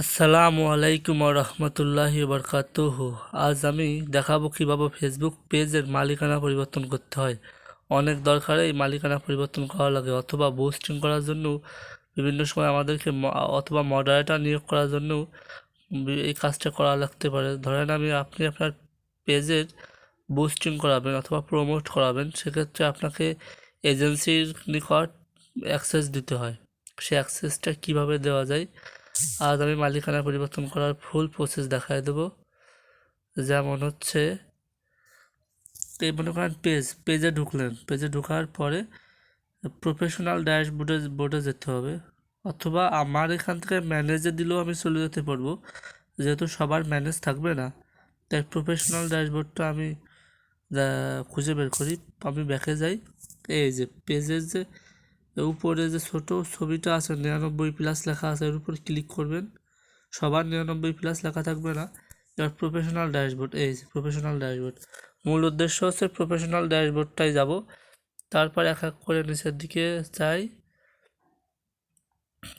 আসসালামু আলাইকুম রহমতুল্লাহি বরকাতুহ। আজ আমি দেখাবো কীভাবে ফেসবুক পেজের মালিকানা পরিবর্তন করতে হয়। অনেক দরকারে এই মালিকানা পরিবর্তন করা লাগে অথবা বুস্টিং করার জন্য, বিভিন্ন সময় আমাদেরকে অথবা মডারেটার নিয়োগ করার জন্য এই কাজটা করা লাগতে পারে। ধরেন আমি, আপনি আপনার পেজের বুস্টিং করাবেন অথবা প্রমোট করাবেন, সেক্ষেত্রে আপনাকে এজেন্সির নিকট অ্যাক্সেস দিতে হয়। সে অ্যাক্সেসটা কীভাবে দেওয়া যায়? আজ আমি মালিকানা পরিবর্তন করার ফুল প্রসেস দেখায় দেবো। যেমন হচ্ছে, এই মনে করেন পেজ পেজে ঢুকলেন। পেজে ঢোকার পরে প্রফেশনাল ড্যাশবোর্ডে বোর্ডে যেতে হবে। অথবা আমার এখান থেকে ম্যানেজে দিলেও আমি চলে যেতে পারব। যেহেতু সবার ম্যানেজ থাকবে না, তাই প্রফেশনাল ড্যাশবোর্ডটা আমি খুঁজে বের করি। আমি ব্যাকে যাই। এই যে পেজের যে উপরে যে ছোট ছবিটা আছে, নিরানব্বই প্লাস লেখা আছে, এর উপর ক্লিক করবেন। সবার নিরানব্বই প্লাস লেখা থাকবে না। এবার প্রফেশনাল ড্যাশবোর্ড এই প্রফেশনাল ড্যাশবোর্ড মূল উদ্দেশ্য হচ্ছে প্রফেশনাল ড্যাশবোর্ডটাই যাব। তারপর এক এক করে নিচের দিকে যাই।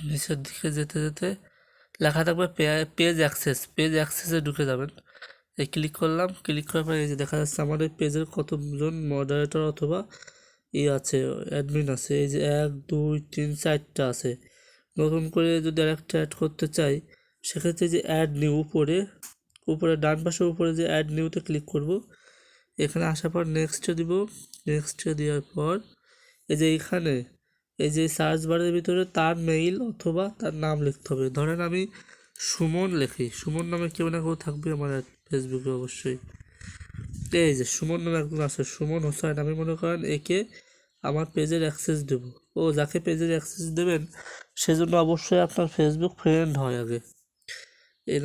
নিচের দিকে যেতে যেতে লেখা থাকবে পেজ অ্যাক্সেস পেজ অ্যাক্সেসে ঢুকে যাবেন। এই ক্লিক করলাম ক্লিক করার পরে এই যে দেখা যাচ্ছে আমাদের পেজের কতজন মডারেটর অথবা ই আছে অ্যাডমিন আছে, এই যে এক, দুই, তিন, চারটা আছে। নতুন করে যদি আরেকটা অ্যাড করতে চাই, সেক্ষেত্রে যে অ্যাড নিউ উপরে উপরে ডান পাশে উপরে যে অ্যাড নিউতে ক্লিক করব, এখানে আসার পর নেক্সটে দিব। নেক্সটে দেওয়ার পর, এই যে এখানে এই যে সার্চ বারের ভিতরে তার মেইল অথবা তার নাম লিখতে হবে। ধরেন আমি সুমন লেখি, সুমন নামে কেউ না কেউ থাকবে আমার ফেসবুকে অবশ্যই। এই যে সুমন নামে একজন আছে, সুমন হোসেন আমি মনে করেন একে আমার পেজের অ্যাক্সেস দেব। ও যাকে পেজের অ্যাক্সেস দেবেন, সেজন্য অবশ্যই আপনার ফেসবুক ফ্রেন্ড হয় আগে। এই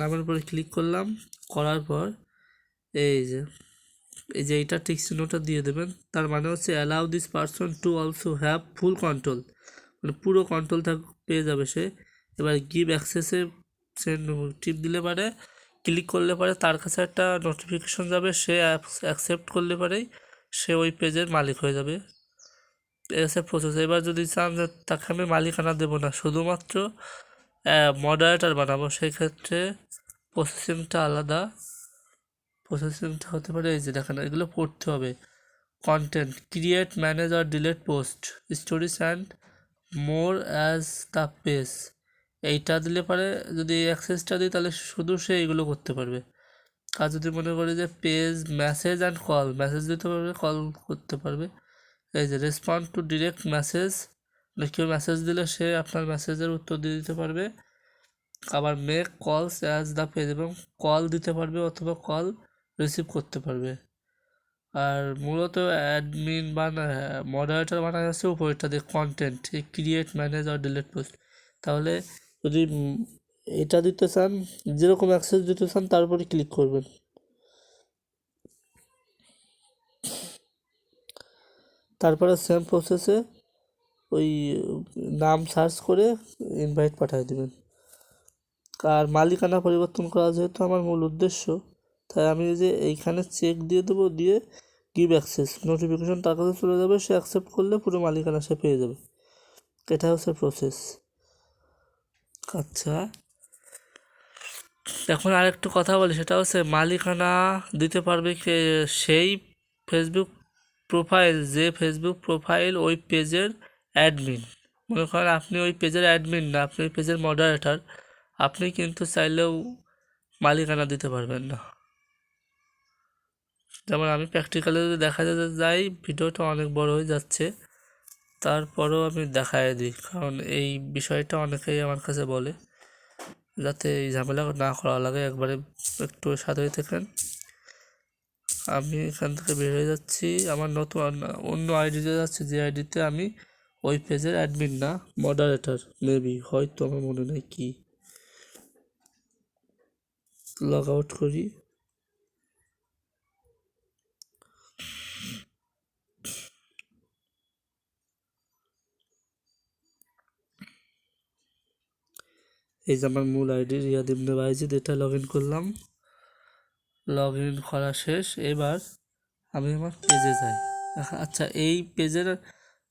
নামের উপরে ক্লিক করলাম, করার পর এই যে এই যে এইটা টিক চিহ্নটা দিয়ে দেবেন। তার মানে হচ্ছে allow this person to also have full control মানে পুরো কন্ট্রোল থাক পেয়ে যাবে সে। এবার গিভ অ্যাক্সেসে সে টিপ দিলে পারে। ক্লিক করলে পারে তার কাছে একটা নোটিফিকেশন যাবে, সে অ্যাকসেপ্ট করলে পারেই সে ওই পেজের মালিক হয়ে যাবে। এসে প্রসেস এবার যদি চান তাকে আমি মালিকানা দেবো না, শুধুমাত্র মডারেটার বানাবো সেই ক্ষেত্রে প্রসেসিংটা আলাদা। প্রসেসিংটা হতে পারে এই যে দেখেন, এগুলো পড়তে হবে। Content create manage R delete post stories and more as the page এইটা দিলে পারে যদি অ্যাক্সেসটা দিই তাহলে শুধু সে এইগুলো করতে পারবে। আর যদি মনে করি যে page message and call message দিতে পারবে কল করতে পারবে। এই যে রেসপন্ড টু ডিরেক্ট মেসেজ কেউ মেসেজ দিলে সে আপনার মেসেজের উত্তর দিয়ে দিতে পারবে। আবার make calls as the page এবং কল দিতে পারবে অথবা কল রিসিভ করতে পারবে। আর মূলত অ্যাডমিন বা মডারেটার বানানো যাচ্ছে উপরেরটা দিয়ে কন্টেন্ট ক্রিয়েট ম্যানেজ আর ডিলেট পোস্ট তাহলে যদি এটা দিতে চান, যেরকম অ্যাক্সেস দিতে চান, তার উপরে ক্লিক করবেন। তারপরে সেম প্রসেসে ওই, নাম সার্চ করে ইনভাইট পাঠিয়ে দেবেন। আর মালিকানা পরিবর্তন করা যেহেতু আমার মূল উদ্দেশ্য, তাই আমি যে এইখানে চেক দিয়ে দেবো, দিয়ে গিভ অ্যাক্সেস নোটিফিকেশন তার কাছে চলে যাবে, সে অ্যাকসেপ্ট করলে পুরো মালিকানা সে পেয়ে যাবে। এটা হচ্ছে প্রসেস আচ্ছা। এখন আরেকটু কথা বলি, সেটা হচ্ছে মালিকানা দিতে পারবে কে, সেই ফেসবুক প্রোফাইল যে ফেসবুক প্রোফাইল ওই পেজের অ্যাডমিন মনে করেন আপনি ওই পেজের অ্যাডমিন না, আপনি ওই পেজের মডারেটার আপনি কিন্তু চাইলেও মালিকানা দিতে পারবেন না। যেমন আমি প্র্যাকটিক্যালি যদি দেখা যেতে যাই, ভিডিওটা অনেক বড় হয়ে যাচ্ছে। তারপরেও আমি দেখায় দিই। কারণ এই বিষয়টা অনেকেই আমার কাছে বলে, যাতে এই ঝামেলা না করা লাগে। একবারে একটু সাথে থাকেন। আমি এখান থেকে বের হয়ে যাচ্ছি। আমার নতুন অন্য আইডিতে যাচ্ছি। যে আইডিতে আমি ওই পেজের অ্যাডমিন না মডারেটর মেবি হয়তো আমার মনে নেই কি। লগ আউট করি। এই যে আমার মূল আইডি রিয়াদ ইবনে বাইজিদ এটা লগ ইন করলাম। লগ ইন করা শেষ। এবার আমি আমার পেজে যাই। আচ্ছা- এই পেজের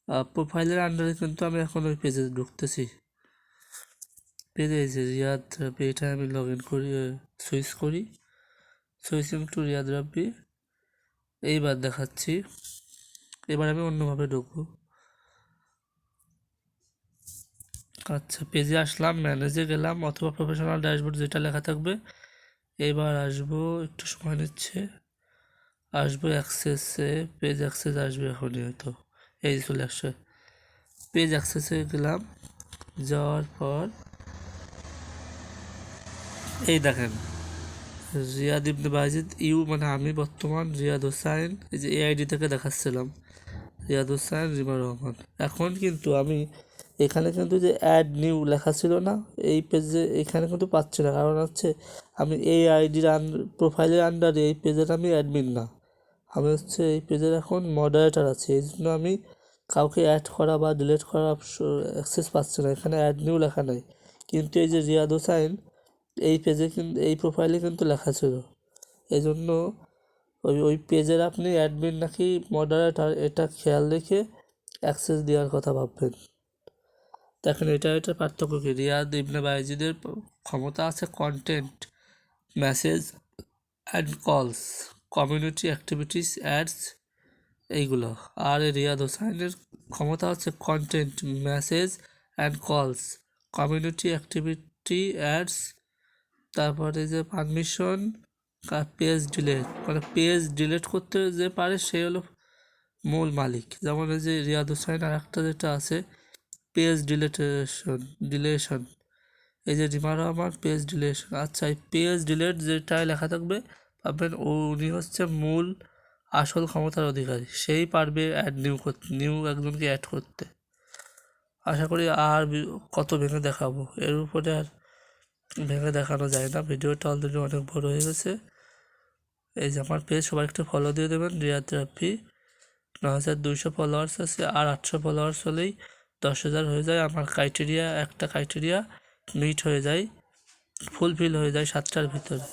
প্রোফাইলের আন্ডারে কিন্তু আমি এখন ওই পেজে ঢুকতেছি। পেজে এই যে রিয়াদ রাব্বি, এটা আমি লগ ইন করি সুইচ করি। Switching to Riyad Rabbi. এইবার দেখাচ্ছি। এবার আমি অন্যভাবে ঢুকবো। আচ্ছা পেজে আসলাম ম্যানেজে গেলাম অথবা প্রফেশনাল ড্যাশবোর্ড যেটা লেখা থাকবে। এবার আসব, একটু সময় নিচ্ছে। আসব অ্যাক্সেসে পেজ অ্যাক্সেস আসবে এখনই হয়তো। এই চলে আসছে। পেজ অ্যাক্সেসে গেলাম, যাওয়ার পর এই দেখেন, রিয়াদ ইবনে বাজিদ ইউ মানে আমি বর্তমান, রিয়াদ হোসাইন, এই যে এআইডি থেকে দেখাচ্ছিলাম। রিয়াদ হোসাইন, রিমা রহমান। এখন কিন্তু আমি এখানে কিন্তু যে অ্যাড নিউ লেখা ছিল না, এই পেজে এখানে কিন্তু পাচ্ছি না। কারণ হচ্ছে আমি এই আইডির আন প্রোফাইলের আন্ডারে এই পেজের আমি অ্যাডমিন না। আমি হচ্ছে এই পেজের এখন মডারেটার আছি। এই জন্য আমি কাউকে অ্যাড করা বা ডিলিট করা অ্যাক্সেস পাচ্ছি না। এখানে অ্যাড নিউ লেখা নাই। কিন্তু এই যে রিয়াদ হোসাইন এই পেজে কিন্তু এই প্রোফাইলে কিন্তু লেখা ছিল। এই জন্য ওই ওই পেজের আপনি অ্যাডমিন নাকি মডারেটার এটা খেয়াল রেখে অ্যাক্সেস দেওয়ার কথা ভাববেন। দেখেন, এটা এটা পার্থক্য কি? রিয়াদ ইবনে বাইজিদের ক্ষমতা আছে content message and calls community activities ads এইগুলো। আর রিয়াদ হোসাইনের ক্ষমতা হচ্ছে content message and calls community activity ads তারপরে যে পারমিশন পেজ ডিলেট মানে পেজ ডিলিট করতে যে পারে, সে হলো মূল মালিক। যেমন এই যে রিয়াদ হোসাইন আর একটা যেটা আছে পেজ ডিলেটেশন, ডিলেশন। এই যে রিমা আমার, পেজ ডিলেশন। আচ্ছা এই পেজ ডিলেট যেটায় লেখা থাকবে ভাববেন উনি হচ্ছে মূল আসল ক্ষমতার অধিকারী। সেই পারবে অ্যাড নিউ করতে নিউ একজনকে অ্যাড করতে। আশা করি আর কত ভেঙে দেখাবো। এর উপরে আর ভেঙে দেখানো যায় না। ভিডিওটা অলরেডি অনেক বড় হয়ে গেছে। এই যে আমার পেজ সবাই একটু ফলো দিয়ে দেবেন। রিয়াদ রাফি। ন হাজার দুইশো ফলোয়ার্স আছে, আর আটশো ফলোয়ার্স হলেই দশ হাজার হয়ে যায়, আমার ক্রাইটেরিয়া একটা ক্রাইটেরিয়া মিট হয়ে যায় ফুলফিল হয়ে যায় সাতটার ভিতরে।